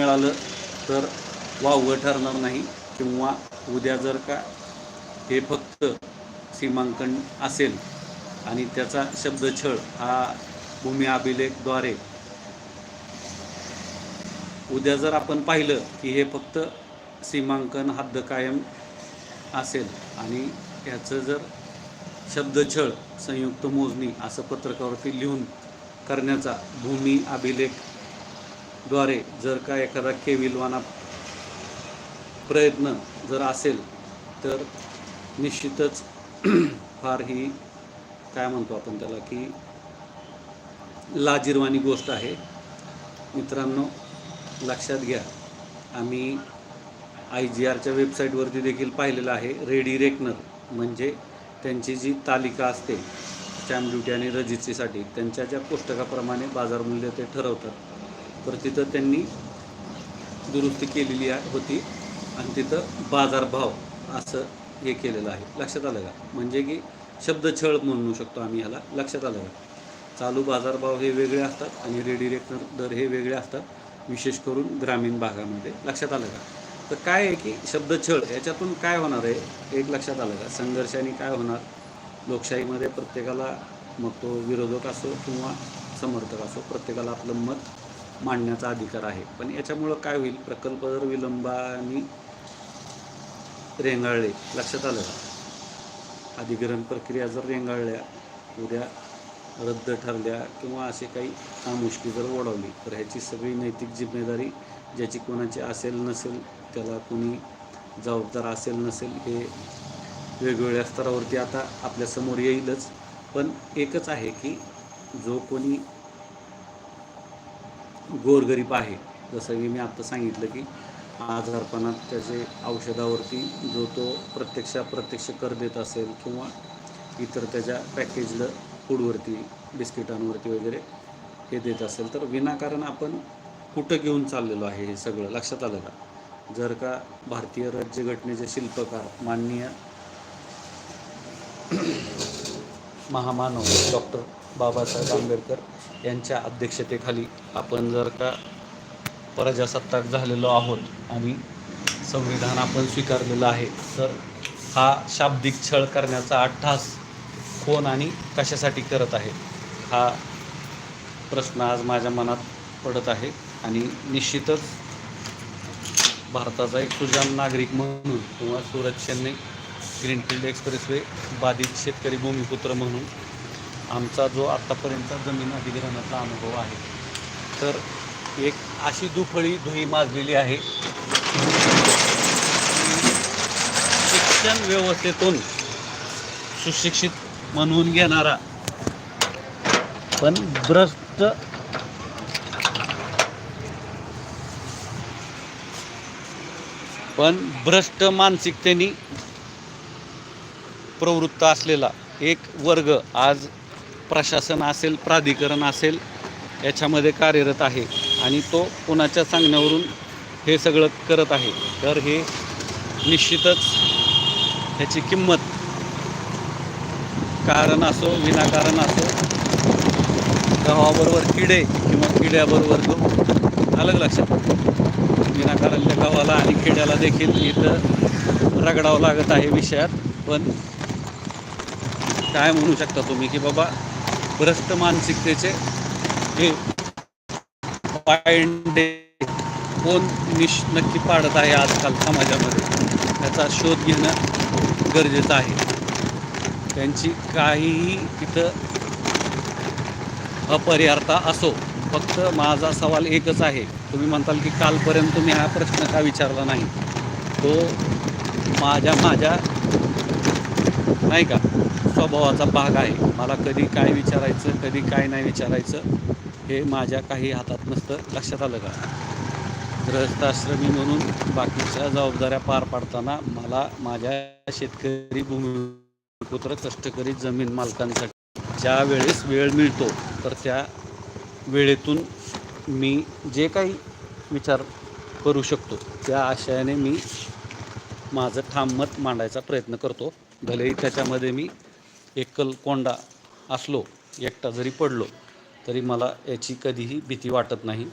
मिळालं तर वावगं ठरणार नाही किंवा उद्या जर का हे फक्त सीमांकन असेल आणि त्याचा शब्दछळ हा भूमी अभिलेखद्वारे उद्या जर आपण पाहिलं की हे फक्त सीमांकन हद्द कायम असेल आणि याचं जर शब्दछळ संयुक्त मोजणी असं पत्रकावरती लिहून करण्याचा भूमी अभिलेख द्वारे जर का एखादा केविलवाना प्रयत्न जर असेल तर निश्चितच फार ही काय म्हणतो आपण त्याला की लाजिरवाणी गोष्ट आहे. मित्रांनो लक्षात घ्या. आम्ही आय जी आरच्या वेबसाईटवरती देखील पाहिलेलं आहे रेडी रेकनर. म्हणजे त्यांची जी तालिका असते स्टॅम्प ड्युटी आणि रजिस्ट्रीसाठी त्यांच्या ज्या पुस्तकाप्रमाणे बाजारमूल्य ते ठरवतात तर तिथं त्यांनी दुरुस्ती केलेली होती. आणि तिथं बाजारभाव असं हे केलेलं आहे. लक्षात आलं का? म्हणजे की शब्दछळ म्हणू शकतो आम्ही ह्याला लक्षात आलं का? चालू बाजारभाव हे वेगळे असतात आणि रेडिरेक्टर दर हे वेगळे असतात विशेष करून ग्रामीण भागामध्ये. लक्षात आलं का? तर काय आहे की शब्दछळ याच्यातून काय होणार आहे? एक लक्षात आलं का? संघर्षाने काय होणार? लोकशाहीमध्ये प्रत्येकाला मग तो विरोधक असो किंवा समर्थक असो प्रत्येकाला आपलं मत मांडण्याचा अधिकार आहे. पण याच्यामुळं काय होईल? प्रकल्प जर विलंबाने रेंगाळले लक्षात आलं? अधिग्रहण प्रक्रिया जर रेंगाळल्या उद्या रद्द ठरल्या किंवा असे काही कामुष्की जर ओढवली तर ह्याची सगळी नैतिक जिम्मेदारी ज्याची कोणाची असेल नसेल त्याला कोणी जबाबदार असेल नसेल हे वेगवेगळ्या स्तरावरती आता आपल्यासमोर येईलच. पण एकच आहे की जो कोणी गोरगरीब आहे. जसं की मी आत्ता सांगितलं की आजारपणात त्याचे औषधावरती जो तो प्रत्यक्ष प्रत्यक्ष कर देत असेल किंवा इतर त्याच्या पॅकेजला फूडवरती बिस्किटांवरती वगैरे हे देत असेल तर विनाकारण आपण कुठं घेऊन चाललेलो आहे हे सगळं लक्षात आलं का? जर का भारतीय राज्यघटनेचे शिल्पकार माननीय महामानव डॉक्टर बाबासाहेब आंबेडकर यांच्या अध्यक्षतेखाली आपण जर का प्रजासत्ताक झालेलो आहोत आणि संविधान आपण स्वीकारलेलं आहे तर हा शाब्दिक छळ करण्याचा अट्टहास कोण आणि कशासाठी करत आहे हा प्रश्न आज माझ्या मनात पडत आहे आणि निश्चितच भारताचा एक सुजान नागरिक म्हणून किंवा सुरक्षेने ग्रीनफील्ड एक्सप्रेसवे बाधित शेतकरी भूमिपुत्र म्हणून आमचा जो आत्तापर्यंत जमीन अधिग्रहणाचा अनुभव आहे. तर एक अशी दुफळी धुई माजलेली आहे. शिक्षण व्यवस्थेतून सुशिक्षित म्हणून घेणारा पण भ्रष्ट पण भ्रष्ट मानसिकतेने प्रवृत्त असलेला एक वर्ग आज प्रशासन असेल प्राधिकरण असेल याच्यामध्ये कार्यरत आहे आणि तो कोणाच्या सांगण्यावरून हे सगळं करत आहे. तर हे निश्चितच ह्याची किंमत कारण असो विनाकारण असो गव्हाबरोबर किडे किंवा किड्याबरोबर गहू अलग लक्षात? विनाकारण त्या गव्हाला आणि किड्याला देखील इथं रगडावं लागत आहे विषयात. पण काय म्हणू शकता तुम्ही की बाबा भ्रष्ट मानसिकतेचे हे पायंडे कोण निश नक्की पाडत आहे आजकाल समाजामध्ये? त्याचा शोध घेणं गरजेचं आहे. त्यांची काहीही तिथं अपरिहार्यता असो फक्त माझा सवाल एकच आहे. तुम्ही म्हणताल की कालपर्यंत तुम्ही हा प्रश्न का विचारला नाही? तो माझ्या माझ्या नाही का? स्वभावाचा भाग आहे. मला कधी काय विचारायचं कधी काय नाही विचारायचं हे माझ्या काही हातात नसतं. लक्षात आलं का? गृहस्थाश्रमी म्हणून बाकीच्या जबाबदाऱ्या पार पाडताना मला माझ्या शेतकरी भूमिपुत्र कष्टकरी जमीन मालकांसाठी ज्या वेळेस वेळ मिळतो तर त्या वेळेतून मी जे काही विचार करू शकतो त्या आशयाने मी माझं ठाम मत मांडायचा प्रयत्न करतो. भलेही त्याच्यामध्ये मी एकल कोंडा असलो एकटा जरी पडलो तरी मला याची कधीही भीती वाटत नाही.